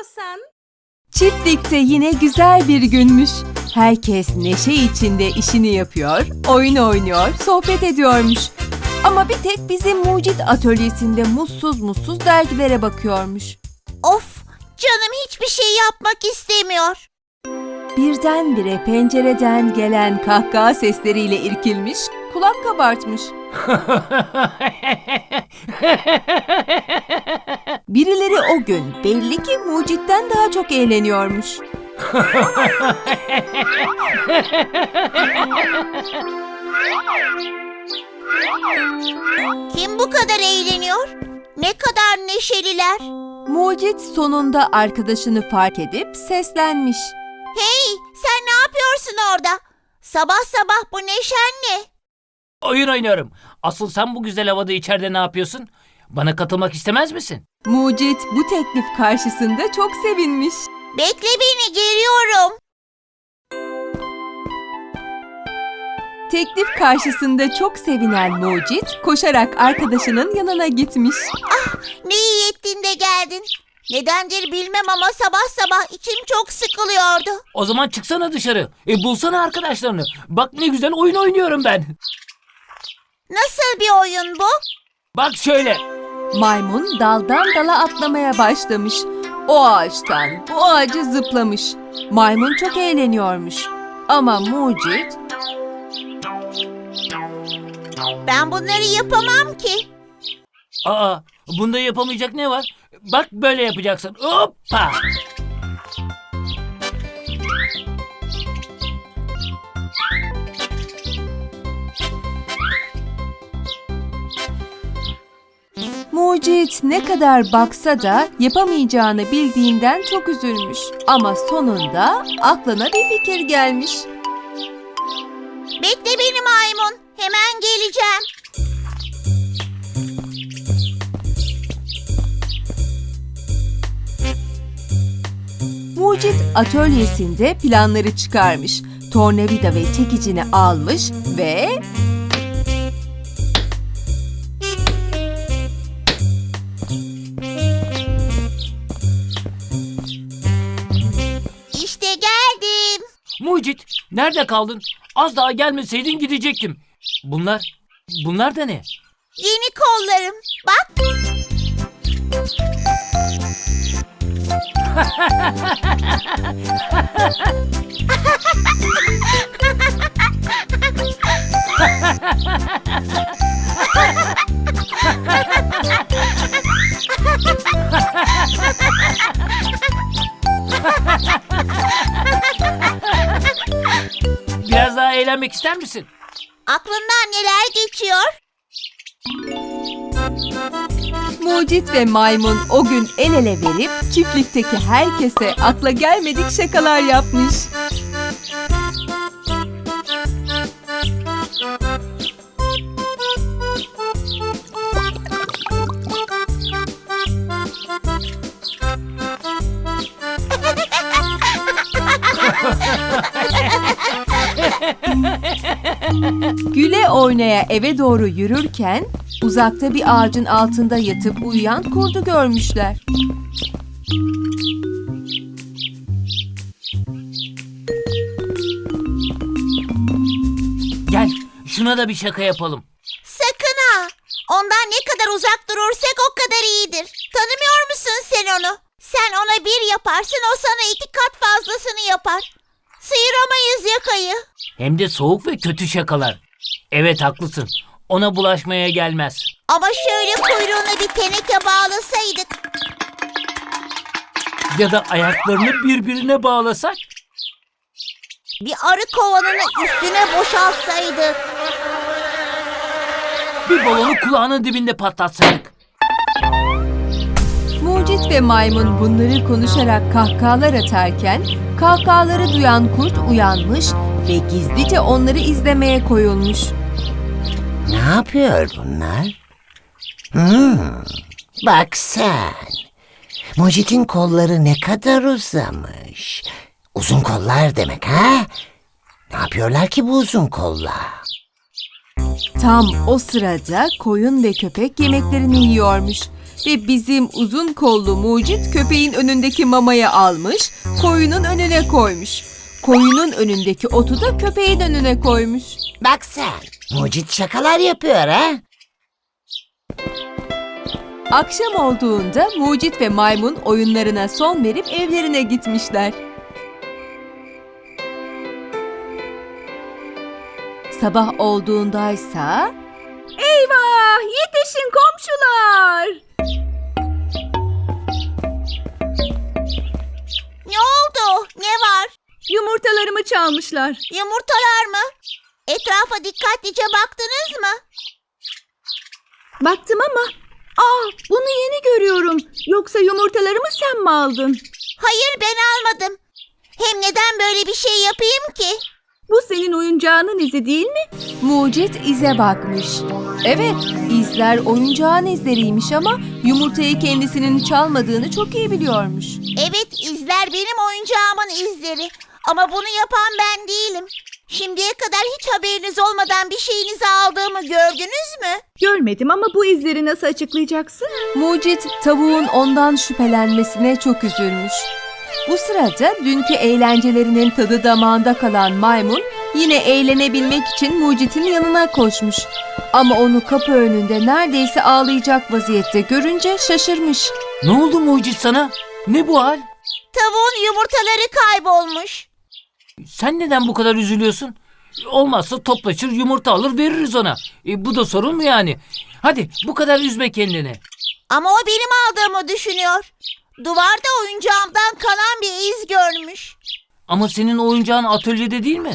istiyorsan. Çiftlikte yine güzel bir günmüş. Herkes neşe içinde işini yapıyor, oyun oynuyor, sohbet ediyormuş. Ama bir tek bizim mucit atölyesinde mutsuz mutsuz dergilere bakıyormuş. Of, canım hiçbir şey yapmak istemiyor. Birdenbire pencereden gelen kahkaha sesleriyle irkilmiş, kulak kabartmış. Birileri o gün belli ki mucitten daha çok eğleniyormuş. Kim bu kadar eğleniyor? Ne kadar neşeliler. Mucit sonunda arkadaşını fark edip seslenmiş. Hey, sen ne yapıyorsun orada? Sabah sabah bu neşen ne? Oyun oynuyorum. Asıl sen bu güzel havada içeride ne yapıyorsun? Bana katılmak istemez misin? Mucit bu teklif karşısında çok sevinmiş. Bekle beni, geliyorum. Teklif karşısında çok sevinen Mucit koşarak arkadaşının yanına gitmiş. Ne iyi ettin de geldin. Nedendir bilmem ama sabah sabah içim çok sıkılıyordu. O zaman çıksana dışarı. E bulsana arkadaşlarını. Bak ne güzel oyun oynuyorum ben. Nasıl bir oyun bu? Bak şöyle. Maymun daldan dala atlamaya başlamış. O ağaçtan bu ağacı zıplamış. Maymun çok eğleniyormuş. Ama Mucit Ben bunları yapamam ki. Aa, bunda yapamayacak ne var? Bak böyle yapacaksın. Hoppa. Mucit ne kadar baksa da yapamayacağını bildiğinden çok üzülmüş. Ama sonunda aklına bir fikir gelmiş. Bekle beni maymun. Hemen geleceğim. Mucit atölyesinde planları çıkarmış. Tornavida ve çekicini almış ve Mucit, nerede kaldın? Az daha gelmeseydin gidecektim. Bunlar, bunlar da ne? Yeni kollarım. Bak. eğlenmek ister misin? Aklından neler geçiyor? Mucit ve maymun o gün el ele verip çiftlikteki herkese akla gelmedik şakalar yapmış. Oynaya eve doğru yürürken uzakta bir ağacın altında yatıp uyuyan kurdu görmüşler. Gel, şuna da bir şaka yapalım. Sakın ha. Ondan ne kadar uzak durursak o kadar iyidir. Tanımıyor musun sen onu? Sen ona bir yaparsın o sana iki kat fazlasını yapar. Sıyıramayız yakayı. Hem de soğuk ve kötü şakalar. Evet haklısın. Ona bulaşmaya gelmez. Ama şöyle kuyruğunu bir teneke bağlasaydık. Ya da ayaklarını birbirine bağlasak? Bir arı kovanını üstüne boşaltsaydık. Bir balonu kulağının dibinde patlatsaydık. Mucit ve maymun bunları konuşarak kahkahalar atarken kahkahaları duyan kurt uyanmış ve gizlice onları izlemeye koyulmuş. Ne yapıyor bunlar? Hmm, bak sen. Mucit'in kolları ne kadar uzamış. Uzun kollar demek ha? Ne yapıyorlar ki bu uzun kollar? Tam o sırada koyun ve köpek yemeklerini yiyormuş. ve bizim uzun kollu mucit köpeğin önündeki mamayı almış, koyunun önüne koymuş. Koyunun önündeki otu da köpeğin önüne koymuş. Bak sen. Mucit şakalar yapıyor ha. Akşam olduğunda mucit ve maymun oyunlarına son verip evlerine gitmişler. Sabah olduğundaysa... Eyvah! Yetişin komşular! Ne oldu? Ne var? Yumurtalarımı çalmışlar. Yumurtalar mı? Etrafa dikkatlice baktınız mı? Baktım ama... Aa, bunu yeni görüyorum. Yoksa yumurtalarımı sen mi aldın? Hayır ben almadım. Hem neden böyle bir şey yapayım ki? Bu senin oyuncağının izi değil mi? Mucit ize bakmış. Evet, izler oyuncağın izleriymiş ama yumurtayı kendisinin çalmadığını çok iyi biliyormuş. Evet izler benim oyuncağımın izleri. Ama bunu yapan ben değilim. Şimdiye kadar hiç haberiniz olmadan bir şeyinizi aldığımı gördünüz mü? Görmedim ama bu izleri nasıl açıklayacaksın? Mucit tavuğun ondan şüphelenmesine çok üzülmüş. Bu sırada dünkü eğlencelerinin tadı damağında kalan maymun yine eğlenebilmek için Mucit'in yanına koşmuş. Ama onu kapı önünde neredeyse ağlayacak vaziyette görünce şaşırmış. Ne oldu mucit sana? Ne bu hal? Tavuğun yumurtaları kaybolmuş. Sen neden bu kadar üzülüyorsun? Olmazsa toplaşır yumurta alır veririz ona. E, bu da sorun mu yani? Hadi bu kadar üzme kendini. Ama o benim aldığımı düşünüyor. Duvarda oyuncağımdan kalan bir iz görmüş. Ama senin oyuncağın atölyede değil mi?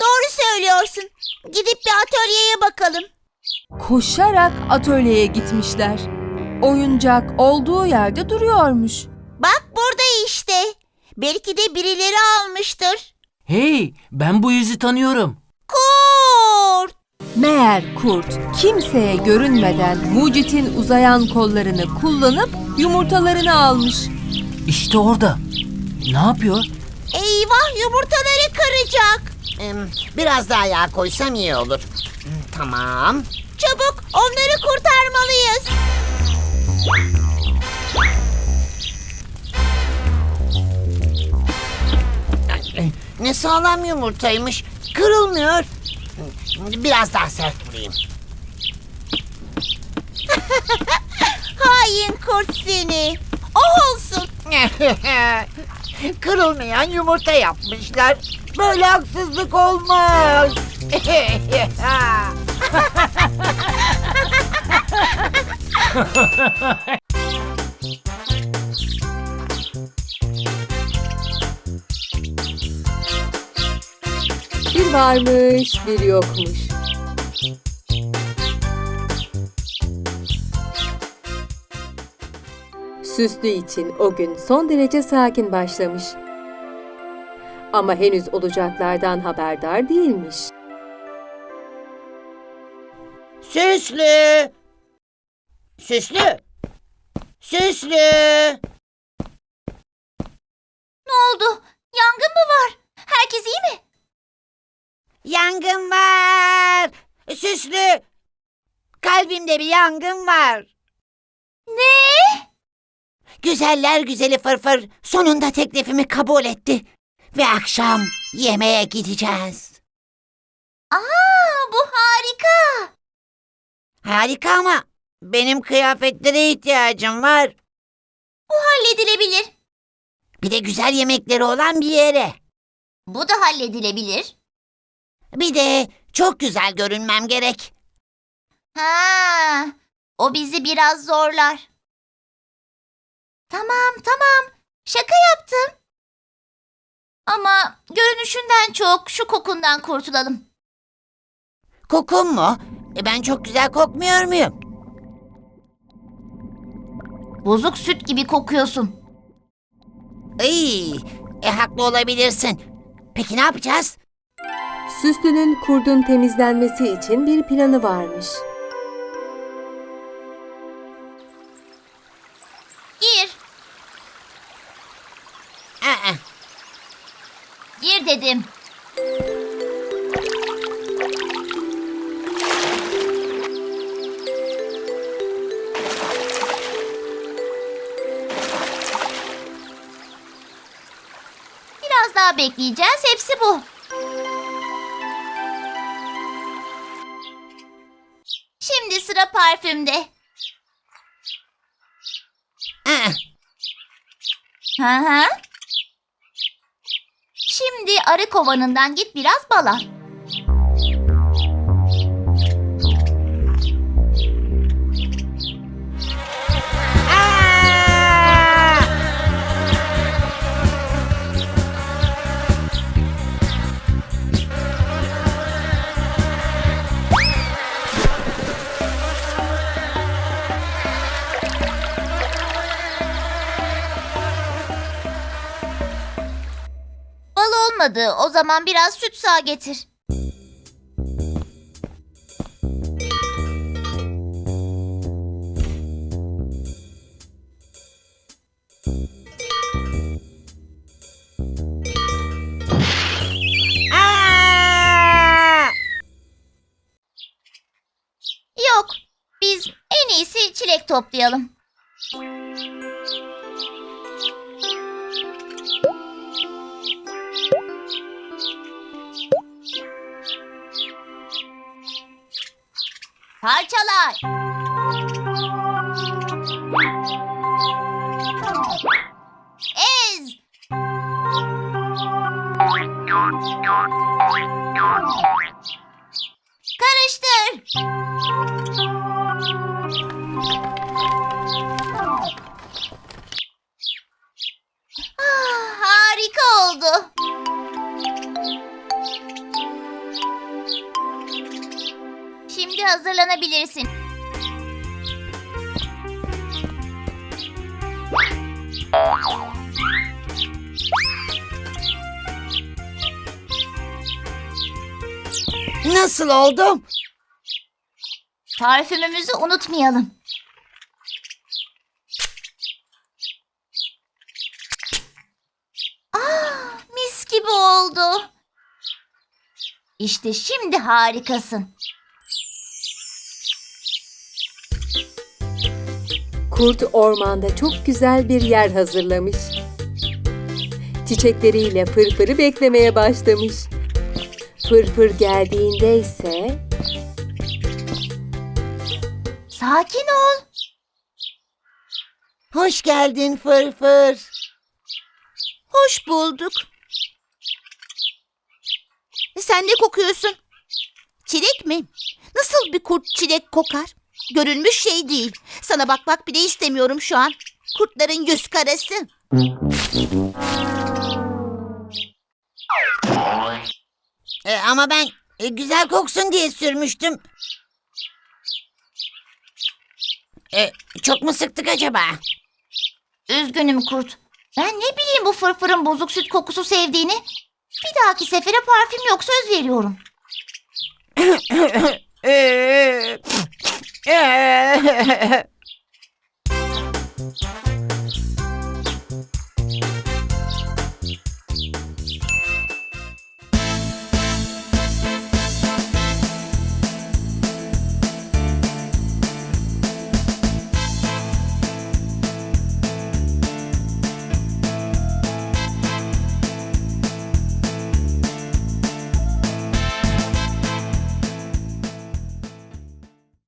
Doğru söylüyorsun. Gidip bir atölyeye bakalım. Koşarak atölyeye gitmişler. Oyuncak olduğu yerde duruyormuş. Bak burada işte. Belki de birileri almıştır. Hey ben bu izi tanıyorum. Kurt! Meğer kurt kimseye görünmeden Mucit'in uzayan kollarını kullanıp yumurtalarını almış. İşte orada. Ne yapıyor? Eyvah yumurtaları kıracak. Biraz daha yağ koysam iyi olur. Tamam. Çabuk onları kurtarmalıyız. Ay, Ne sağlam yumurtaymış. Kırılmıyor. Biraz daha sert vurayım. Hain kurt seni. O olsun. Kırılmayan yumurta yapmışlar. Böyle haksızlık olmaz. Bir varmış, bir yokmuş. Süslü için o gün son derece sakin başlamış. Ama henüz olacaklardan haberdar değilmiş. Süslü. Süslü. Süslü. Ne oldu? Yangın mı var? Herkes iyi mi? Yangın var. Süslü. Kalbimde bir yangın var. Ne? Güzeller güzeli fırfır sonunda teklifimi kabul etti. Ve akşam yemeğe gideceğiz. Aa, bu harika. Harika ama benim kıyafetlere ihtiyacım var. Halledilebilir. Bir de güzel yemekleri olan bir yere. Bu da halledilebilir. Bir de çok güzel görünmem gerek. Ha, o bizi biraz zorlar. Tamam, tamam. Şaka yaptım. Ama görünüşünden çok şu kokundan kurtulalım. Kokum mu? E ben çok güzel kokmuyor muyum? Bozuk süt gibi kokuyorsun. Ay, e haklı olabilirsin. Peki ne yapacağız? Süslü'nün kurdun temizlenmesi için bir planı varmış. Gir. Aa. Gir dedim. Biraz daha bekleyeceğiz. Hepsi bu. Sıra parfümde. Hı hı. Şimdi arı kovanından git biraz bal zaman biraz süt sağ getir. Yok. Biz en iyisi çilek toplayalım. Parçalar. Ez. Karıştır. Ah, harika oldu. Hazırlanabilirsin. Nasıl oldum? Parfümümüzü unutmayalım. Ah, mis gibi oldu. İşte şimdi harikasın. Kurt ormanda çok güzel bir yer hazırlamış. Çiçekleriyle fırfırı beklemeye başlamış. Fırfır geldiğinde ise Sakin ol. Hoş geldin Fırfır. Hoş bulduk. Sen ne kokuyorsun? Çilek mi? Nasıl bir kurt çilek kokar? Görülmüş şey değil. Sana bakmak bile istemiyorum şu an. Kurtların yüz karası. E, ama ben e, güzel koksun diye sürmüştüm. E, çok mu sıktık acaba? Üzgünüm kurt. Ben ne bileyim bu fırfırın bozuk süt kokusu sevdiğini. Bir dahaki sefere parfüm yok söz veriyorum. Ee, ee,